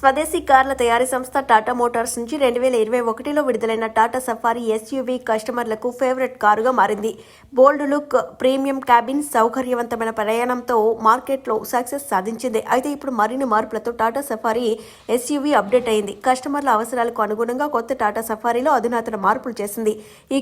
స్వదేశీ కార్ల తయారీ సంస్థ టాటా మోటార్స్ నుంచి రెండు వేల ఇరవై ఒకటిలో విడుదలైన టాటా సఫారీ ఎస్యూవీ కస్టమర్లకు ఫేవరెట్ కారుగా మారింది. బోల్డ్ లుక్ ప్రీమియం క్యాబిన్ సౌకర్యవంతమైన ప్రయాణంతో మార్కెట్లో సక్సెస్ సాధించింది. అయితే ఇప్పుడు మరిన్ని మార్పులతో టాటా సఫారీ ఎస్యూవీ అప్డేట్ అయింది. కస్టమర్ల అవసరాలకు అనుగుణంగా కొత్త టాటా సఫారీలో అధునాతన మార్పులు చేసింది. ఈ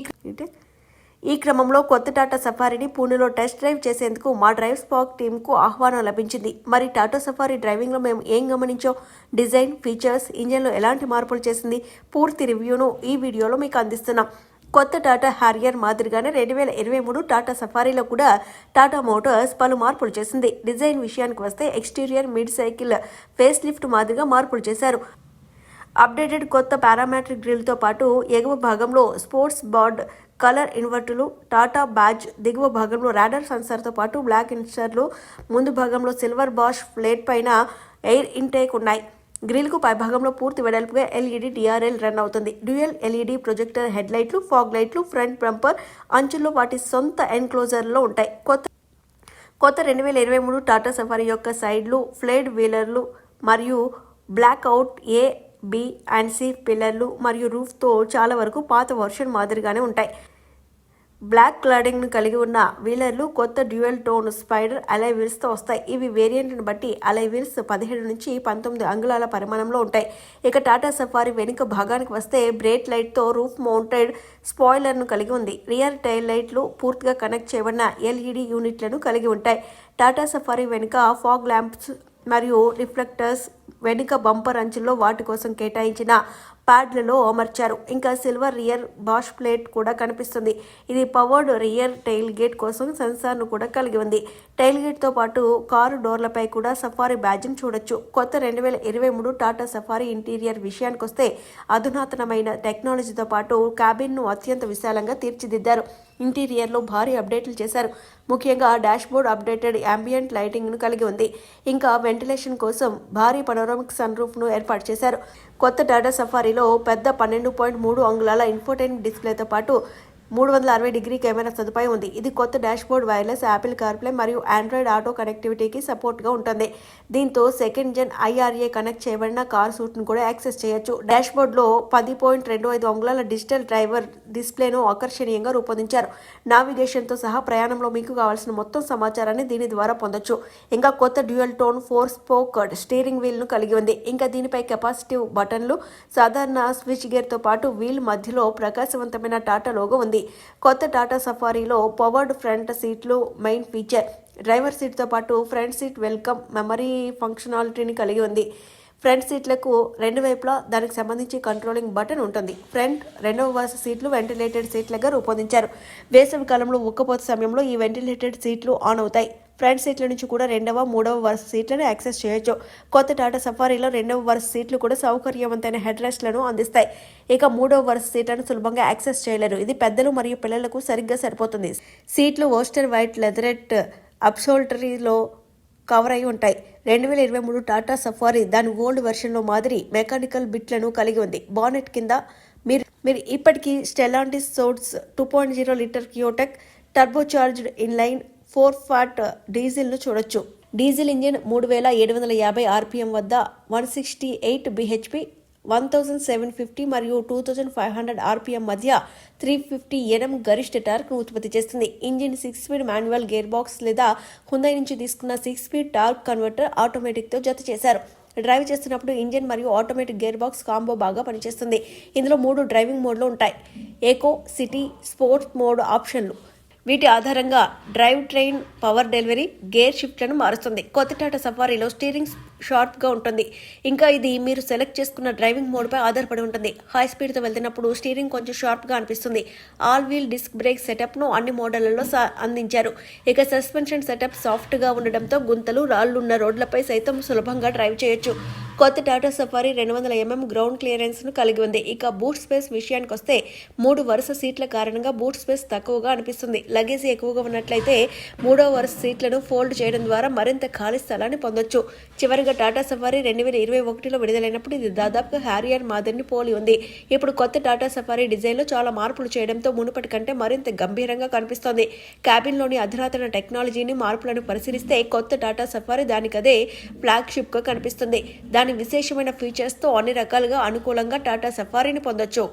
ఈ క్రమంలో కొత్త టాటా సఫారీని పూణేలో టెస్ట్ డ్రైవ్ చేసేందుకు మా డ్రైవ్ స్పాక్ టీంకు ఆహ్వానం లభించింది. మరి టాటా సఫారీ డ్రైవింగ్లో మేము ఏం గమనించో డిజైన్ ఫీచర్స్ ఇంజన్లో ఎలాంటి మార్పులు చేసింది పూర్తి రివ్యూను ఈ వీడియోలో మీకు అందిస్తున్నాం. కొత్త టాటా హారియర్ మాదిరిగానే రెండు వేల ఇరవై మూడు టాటా సఫారీలో కూడా టాటా మోటార్స్ పలు మార్పులు చేసింది. డిజైన్ విషయానికి వస్తే exterior mid cycle face lift మాదిరిగా మార్పులు చేశారు. అప్డేటెడ్ కొత్త పారామెట్రిక్ గ్రిల్తో పాటు ఎగువ భాగంలో స్పోర్ట్స్ బార్డ్ కలర్ ఇన్వర్టర్లు టాటా బ్యాడ్జ్ దిగువ భాగంలో రాడర్ సెన్సార్తో పాటు బ్లాక్ ఇన్సర్లు ముందు భాగంలో సిల్వర్ బాష్ ప్లేట్ పైన ఎయిర్ ఇంటేక్ ఉన్నాయి. గ్రిల్కు పై భాగంలో పూర్తి వెడల్పుగా ఎల్ఈడి డిఆర్ఎల్ రన్ అవుతుంది. డ్యూయల్ ఎల్ఈడి ప్రొజెక్టర్ హెడ్ లైట్లు ఫాగ్ లైట్లు ఫ్రంట్ బంపర్ అంచుల్లో వాటి సొంత ఎన్క్లోజర్లో ఉంటాయి. కొత్త కొత్త రెండు వేల ఇరవై మూడు టాటా సఫారీ యొక్క సైడ్లు ఫ్లేడ్ వీలర్లు మరియు black out A B and C పిల్లర్లు మరియు రూఫ్తో చాలా వరకు పాత వర్షన్ మాదిరిగానే ఉంటాయి. బ్లాక్ క్లాడింగ్ను కలిగి ఉన్న వీలర్లు కొత్త డ్యూయల్ టోన్ స్పైడర్ అలై వీల్స్తో వస్తాయి. ఇవి వేరియంట్ని బట్టి అలై వీల్స్ పదిహేడు నుంచి పంతొమ్మిది అంగుళాల పరిమాణంలో ఉంటాయి. ఇక టాటా సఫారీ వెనుక భాగానికి వస్తే బ్రేట్ లైట్తో రూఫ్ మౌంటెడ్ స్పాయిలర్ను కలిగి ఉంది. రియర్ టైల్ లైట్లు పూర్తిగా కనెక్ట్ చేయబడిన ఎల్ఈడి యూనిట్లను కలిగి ఉంటాయి. టాటా సఫారీ వెనుక ఫాగ్ ల్యాంప్స్ మరియు రిఫ్లెక్టర్స్ వెనుక బంపర్ అంచుల్లో వాటి కోసం కేటాయించిన ప్యాడ్లలో అమర్చారు. ఇంకా సిల్వర్ రియర్ బాష్ ప్లేట్ కూడా కనిపిస్తుంది. ఇది పవర్డ్ రియర్ టైల్ గేట్ కోసం సెన్సార్ను కూడా కలిగి ఉంది. టైల్ గేట్తో పాటు కారు డోర్లపై కూడా సఫారీ బ్యాజింగ్ చూడొచ్చు. కొత్త రెండు వేల ఇరవై మూడు టాటా సఫారీ ఇంటీరియర్ విషయానికి వస్తే అధునాతనమైన టెక్నాలజీతో పాటు క్యాబిన్ను అత్యంత విశాలంగా తీర్చిదిద్దారు. ఇంటీరియర్లో భారీ అప్డేట్లు చేశారు. ముఖ్యంగా డాష్బోర్డ్ అప్డేటెడ్ యాంబియంట్ లైటింగ్ను కలిగి ఉంది. ఇంకా వెంటిలేషన్ కోసం భారీ పనోరమిక్ సన్ రూఫ్ను ఏర్పాటు చేశారు. కొత్త టాటా సఫారీలో పెద్ద పన్నెండు పాయింట్ మూడు అంగుళాల ఇన్ఫోటైన్ డిస్ప్లేతో పాటు మూడు వందల అరవై డిగ్రీ కెమెరా సదుపాయం ఉంది. ఇది కొత్త డాష్బోర్డ్ వైర్లెస్ యాపిల్ కార్ప్లే మరియు ఆండ్రాయిడ్ ఆటో కనెక్టివిటీకి సపోర్ట్గా ఉంటుంది. దీంతో సెకండ్ జెన్ ఐఆర్ఏ కనెక్ట్ చేయబడిన కార్ సూట్ను కూడా యాక్సెస్ చేయొచ్చు. డాష్బోర్డ్లో పది పాయింట్ రెండు ఐదు అంగుళాల డిజిటల్ డ్రైవర్ డిస్ప్లేను ఆకర్షణీయంగా రూపొందించారు. నావిగేషన్తో సహా ప్రయాణంలో మీకు కావాల్సిన మొత్తం సమాచారాన్ని దీని ద్వారా పొందొచ్చు. ఇంకా కొత్త dual tone four spoke steering వీల్ను కలిగి ఉంది. ఇంకా దీనిపై కెపాసిటివ్ బటన్లు సాధారణ స్విచ్ గేర్తో పాటు వీల్ మధ్యలో ప్రకాశవంతమైన టాటా లోగో ఉంది. కొత్త టాటా సఫారీలో పవర్డ్ ఫ్రంట్ సీట్లు మెయిన్ ఫీచర్ డ్రైవర్ సీట్తో పాటు ఫ్రంట్ సీట్ వెల్కమ్ మెమరీ ఫంక్షనాలిటీని కలిగి ఉంది. ఫ్రంట్ సీట్లకు రెండు వైపులా దానికి సంబంధించి కంట్రోలింగ్ బటన్ ఉంటుంది. ఫ్రంట్ రెండవ వరుస సీట్లు వెంటిలేటెడ్ సీట్లుగా రూపొందించారు. వేసవి కాలంలో ఉక్కపోత సమయంలో ఈ వెంటిలేటెడ్ సీట్లు ఆన్ అవుతాయి. ఫ్రంట్ సీట్ల నుంచి కూడా రెండవ మూడవ వరుస సీట్లను యాక్సెస్ చేయొచ్చు. కొత్త టాటా సఫారీలో రెండవ వరుస సీట్లు కూడా సౌకర్యవంతమైన హెడ్ రెస్ట్లను అందిస్తాయి. ఇక మూడవ వరుస సీట్లను సులభంగా యాక్సెస్ చేయలేరు. ఇది పెద్దలు మరియు పిల్లలకు సరిగ్గా సరిపోతుంది. సీట్లు ఓస్టర్ వైట్ లెదరెట్ అప్సోల్టరీలో కవర్ అయి ఉంటాయి. రెండు వేల ఇరవై మూడు టాటా సఫారీ దాని ఓల్డ్ వెర్షన్లో మాదిరి మెకానికల్ బిట్లను కలిగి ఉంది. బానెట్ కింద మీరు మీరు ఇప్పటికీ Stellantis సోట్స్ two point zero litre Kryotec turbocharged inline four fat డీజిల్ను చూడొచ్చు. డీజిల్ ఇంజిన్ మూడు వేల ఏడు వందల యాభై ఆర్పిఎం వద్ద one sixty eight BHP one thousand seven fifty మరియు two thousand five hundred RPM మధ్య త్రీ ఫిఫ్టీ ఎనం గరిష్ట టార్క్ను ఉత్పత్తి చేస్తుంది. Engine six speed manual gear box లేదా హుందై నుంచి తీసుకున్న సిక్స్ స్పీడ్ టార్క్ కన్వర్టర్ ఆటోమేటిక్తో జత చేశారు. డ్రైవ్ చేస్తున్నప్పుడు ఇంజిన్ మరియు ఆటోమేటిక్ గేర్ బాక్స్ కాంబో బాగా పనిచేస్తుంది. ఇందులో మూడు డ్రైవింగ్ మోడ్లు ఉంటాయి. ఏకో సిటీ స్పోర్ట్స్ మోడ్ ఆప్షన్లు. వీటి ఆధారంగా drive train power delivery gear షిఫ్ట్లను మారుస్తుంది. కొత్త టాటా సఫారీలో స్టీరింగ్ షార్ప్గా ఉంటుంది. ఇంకా ఇది మీరు సెలెక్ట్ చేసుకున్న డ్రైవింగ్ మోడ్పై ఆధారపడి ఉంటుంది. హై స్పీడ్తో వెళ్తున్నప్పుడు స్టీరింగ్ కొంచెం షార్ప్గా అనిపిస్తుంది. ఆల్ వీల్ డిస్క్ బ్రేక్ సెటప్ను అన్ని మోడళ్ళలో అందించారు. ఇక సస్పెన్షన్ సెటప్ సాఫ్ట్గా ఉండడంతో గుంతలు రాళ్ళున్న రోడ్లపై సైతం సులభంగా డ్రైవ్ చేయొచ్చు. కొత్త టాటా సఫారీ రెండు వందల ఎంఎం గ్రౌండ్ క్లియరెన్స్ను కలిగి ఉంది. ఇక బూట్ స్పేస్ విషయానికి వస్తే మూడు వరుస సీట్ల కారణంగా బూట్ స్పేస్ తక్కువగా అనిపిస్తుంది. లగేజ్ ఎక్కువగా ఉన్నట్లయితే మూడో వరుస సీట్లను ఫోల్డ్ చేయడం ద్వారా మరింత ఖాళీ స్థలాన్ని పొందొచ్చు. చివరిగా మొదటిసారిగా టాటా సఫారీ రెండు వేల ఇరవై ఒకటిలో విడుదలైనప్పుడు ఇది దాదాపుగా హ్యారియర్ మాదిరిని పోలి ఉంది. ఇప్పుడు కొత్త టాటా సఫారీ డిజైన్లో చాలా మార్పులు చేయడంతో మునుపటి కంటే మరింత గంభీరంగా కనిపిస్తోంది. క్యాబిన్లోని అధునాతన టెక్నాలజీని మార్పులను పరిశీలిస్తే కొత్త టాటా సఫారీ దానికదే ఫ్లాగ్షిప్గా కనిపిస్తుంది. దాని విశేషమైన ఫీచర్స్తో అన్ని రకాలుగా అనుకూలంగా టాటా సఫారీని పొందొచ్చు.